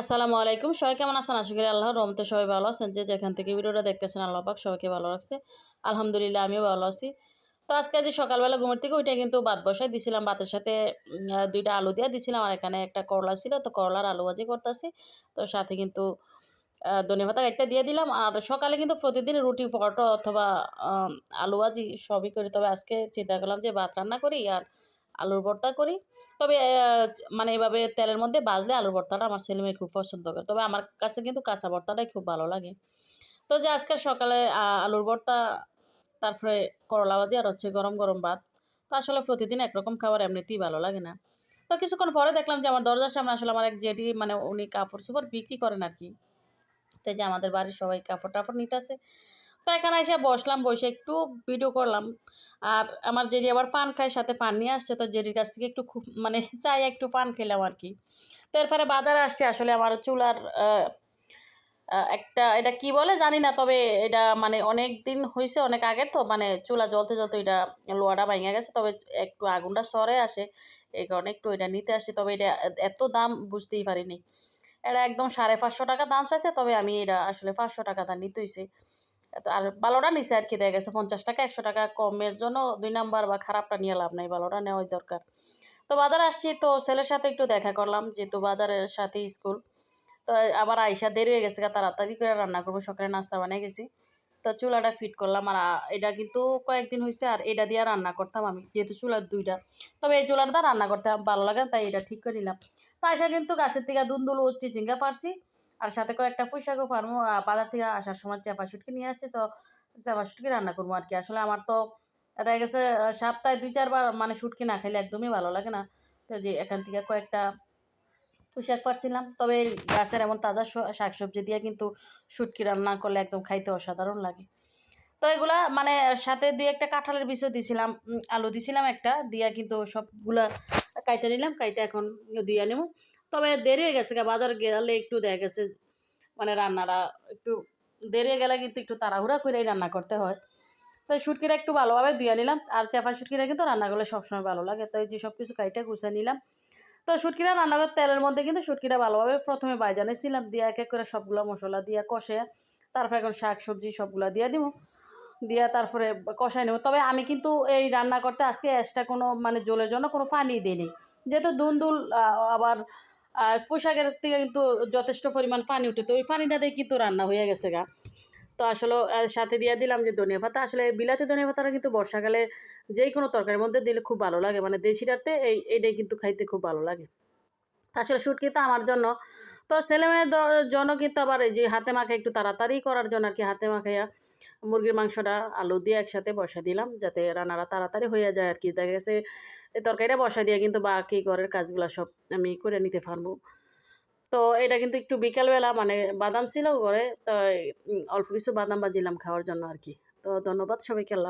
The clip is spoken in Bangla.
আসসালামু আলাইকুম। সবাই কেমন আছেন? আশা করি আল্লাহর রহমতে সবাই ভালো আছেন। যে যেখান থেকে ভিডিওটা দেখতেছেন আল্লাহ পাক সবাইকে ভালো রাখছে। আলহামদুলিল্লাহ, আমিও ভালো আছি। তো আজকে যে সকালবেলা ঘুমের থেকে ওইটা কিন্তু ভাত বসাই দিছিলাম। ভাতের সাথে দুইটা আলু দিয়ে দিছিলাম। আর এখানে একটা করলা ছিল। তো করলার আলু ভাজি করতেছি। তো সাথে কিন্তু ধনে পাতা একটা দিয়ে দিলাম। আর সকালে কিন্তু প্রতিদিন রুটি, পরোটা অথবা আলু ভাজি সবই করি। তবে আজকে চিন্তা করলাম যে ভাত রান্না করি। আর আলুর ভর্তা করি। তবে মানে এভাবে তেলের মধ্যে বাজলে আলুর ভর্তাটা আমার ছেলে মেয়ে খুব পছন্দ করে। তবে আমার কাছে কিন্তু কাঁচা ভর্তাটাই খুব ভালো লাগে। তো যে আজকের সকালে আলুর ভর্তা, তারপরে করলা ভাজি আর হচ্ছে গরম গরম ভাত, তো আসলে প্রতিদিন একরকম খাবার এমনিতেই ভালো লাগে না। তো কিছুক্ষণ পরে দেখলাম যে আমার দরজার সামনে আসলে আমার এক জেডি মানে উনি কাপড় চোপড় বিক্রি করেন আর কি। তো যে আমাদের বাড়ির সবাই কাপড় টাপড় নিতে আসে। তো এখানে এসে বসলাম, বসে একটু ভিডিও করলাম। আর আমার জেডি আবার পান খায়, সাথে পান নিয়ে আসছে, তো জেডির কাছ থেকে একটু খুব মানে চাই একটু পান খেলাম আর কি। তো এরপরে বাজারে আসছে, আসলে আমার চুলার একটা, এটা কি বলে জানি না, তবে এটা মানে অনেক দিন হয়েছে অনেক আগের তো মানে চুলা জ্বলতে জ্বলতে এটা লোহাটা ভেঙে গেছে, তবে একটু আগুনটা সরে আসে, এই কারণে একটু এটা নিতে আসি তবে এটা এত দাম বুঝতেই পারিনি। এটা একদম সাড়ে পাঁচশো টাকা দাম চাইছে, তবে আমি এটা আসলে পাঁচশো টাকা দাম নিতে হয়েছে তো আর ভালোটা নিচে আর কি দেখা গেছে পঞ্চাশ টাকা, একশো টাকা কমের জন্য দুই নাম্বার বা খারাপটা নিয়ে লাভ নাই ভালোটা নেওয়াই দরকার। তো বাজার আসছি, তো ছেলের সাথে একটু দেখা করলাম, যেহেতু বাজারের সাথে স্কুল, তো আবার আইসা দেরি হয়ে গেছে তাড়াতাড়ি করে রান্না করব, সকালে নাস্তা বানিয়ে গেছি। তো চুলাটা ফিট করলাম, আর এটা কিন্তু কয়েকদিন হয়েছে আর এটা দিয়ে রান্না করতাম আমি, যেহেতু চুলার দুইটা। তবে এই চুলাটা দিয়ে রান্না করতে ভালো লাগে তাই এটা ঠিক করে নিলাম। তো আইসা কিন্তু গাছের থেকে দুন্দুল উচ্ছি চিঙ্গা পারছি আর সাথে করে কয়েকটা পুঁইশাকও ফার্মো বাজার থেকে আসার সময় চেপা শুটকি নিয়ে আসছে, তো চেপা শুটকি রান্না করব আর কি। আসলে আমার তো দেখা গেছে সপ্তাহে দুই চারবার মানে শুটকি না খেলে একদমই ভালো লাগে না। তো যে এখান থেকে কয়েকটা পুঁইশাক পারছিলাম, তবে গাছের এমন তাজা শাকসবজি দিয়ে কিন্তু শুটকি রান্না করলে একদম খাইতে অসাধারণ লাগে। তো এগুলা মানে সাথে দুই একটা কাঁঠালের বিষও দিছিলাম আলু দিছিলাম একটা, দিয়া কিন্তু সবগুলা কাইটা নিলাম কাইটা এখন দিয়া নেব তবে দেরি হয়ে গেছে বাজার গেলে একটু দেখা গেছে মানে রান্নাটা একটু দেরি হয়ে গেলে কিন্তু একটু তাড়াহুড়া করেই রান্না করতে হয়। তো এই একটু ভালোভাবে ধুয়ে নিলাম, আর চেপা শুটকিটা কিন্তু রান্না করলে সবসময় ভালো লাগে, তো এই যে সব কিছু কাইটা গুছিয়ে নিলাম। তো শুটকিটা রান্না করে তেলের মধ্যে কিন্তু শুটকিটা ভালোভাবে প্রথমে বাইজানেছিলাম দিয়ে এক এক করে সবগুলো মশলা দিয়ে কষে, তারপর এখন শাক সবজি সবগুলো দিয়ে দিব, দিয়া তারপরে কষাই নেব। তবে আমি কিন্তু এই রান্না করতে আজকে এক্সট্রা কোনো মানে জলের জন্য কোনো পানি দিইনি। যেহেতু দুন্দুল আবার পোশাকের থেকে কিন্তু যথেষ্ট পরিমাণ পানি উঠে তো ওই পানিটা দিয়ে কিন্তু রান্না হয়ে গেছে গা। তো আসলে সাথে দিয়ে দিলাম যে ধনিয়া পাতা। আসলে বিলাতি ধনিয়া পাতাটা কিন্তু বর্ষাকালে যেই কোনো তরকারির মধ্যে দিলে খুব ভালো লাগে। মানে দেশিটাতে এই, এটাই কিন্তু খাইতে খুব ভালো লাগে। আসলে শুটকি তো আমার জন্য। তো ছেলে মেয়ের দ- জন্য কিন্তু আবার এই যে হাতে মাখা একটু তাড়াতাড়ি করার জন্য আর কি হাতে মাখাইয়া মুরগির মাংসটা, আলু দিয়ে একসাথে বসা দিলাম যাতে রান্নাটা তাড়াতাড়ি হয়ে যায় আর কি। দেখা গেছে তরকারিটা বসা দিয়ে কিন্তু বাকি ঘরের কাজগুলো সব আমি করে নিতে পারব। তো এটা কিন্তু একটু বিকালবেলা মানে বাদাম ছিল ঘরে তো অল্প কিছু বাদাম বাজিলাম খাওয়ার জন্য আর কি। তো ধন্যবাদ সবাইকে, আল্লাহ।